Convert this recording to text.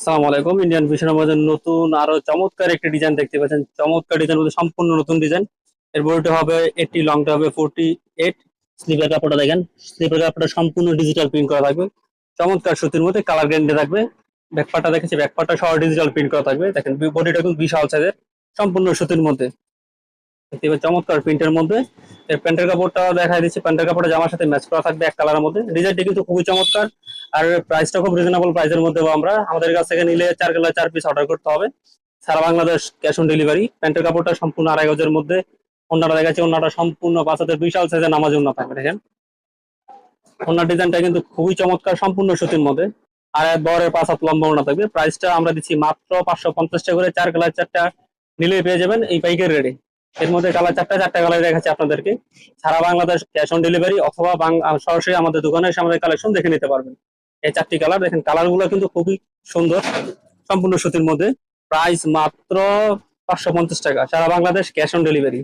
আসসালামু আলাইকুম। ইন্ডিয়ান ভিশনের মধ্যে নতুন আরও চমৎকার একটি ডিজাইন দেখতে পাচ্ছেন। চমৎকার ডিজাইন বলতে সম্পূর্ণ নতুন ডিজাইন এর বডিটা হবে এইটি লংটা হবে ফোরটি এইট স্লিপের কাপড়টা দেখেন। স্লিপের কাপড়টা সম্পূর্ণ ডিজিটাল প্রিন্ট করা থাকবে। চমৎকার সুতির মধ্যে কালার গ্যান্ডে থাকবে। ব্যাকপাটা দেখেছি ব্যাকপাটা সহ ডিজিটাল প্রিন্ট করা থাকবে। দেখেন, বডিটা কিন্তু বিশাল সাইজের সম্পূর্ণ সুতির মধ্যে। পাচ্ছেন, চমৎকার প্রিন্টের মধ্যে। প্যান্টের কাপড়টা দেখা দিচ্ছি, প্যান্টের কাপড়টা জামার সাথে ম্যাচ করা থাকবে এক কালারের মধ্যে। ডিজাইনটি কিন্তু খুবই চমৎকার। আর প্রাইসটা খুব রিজনেবল প্রাইসের মধ্যে আমরা আমাদের কাছ থেকে নিলে চার কালার, চার পিস অর্ডার করতে হবে। সারা বাংলাদেশ ক্যাশ অন ডেলিভারি প্যান্টের কাপড়টা সম্পূর্ণ আড়াই গজের মধ্যে। অন্যটা দেখাচ্ছে, অন্যটা সম্পূর্ণ পাঁচাতে বিশাল সাইজের নামাজ অন্য থাকবে দেখেন। অন্য ডিজাইনটা কিন্তু খুবই চমৎকার, সম্পূর্ণ সুতির মধ্যে। আর বরের পাঁচ হাত লম্বা ওনা থাকবে প্রাইসটা আমরা দিচ্ছি মাত্র পাঁচশো পঞ্চাশ টাকা করে। চার কালার, চারটা নিলেই পেয়ে যাবেন এই পাইকের রেডি এর মধ্যে কালার চারটা চারটা কালার দেখাচ্ছি আপনাদেরকে। সারা বাংলাদেশ ক্যাশ অন ডেলিভারি অথবা সরাসরি আমাদের দোকানে এসে আমাদের কালেকশন দেখে নিতে পারবেন। এই চারটি কালার দেখেন কালারগুলো কিন্তু খুবই সুন্দর, সম্পূর্ণ সুতির মধ্যে। প্রাইস মাত্র পাঁচশো পঞ্চাশ টাকা, সারা বাংলাদেশ ক্যাশ অন ডেলিভারি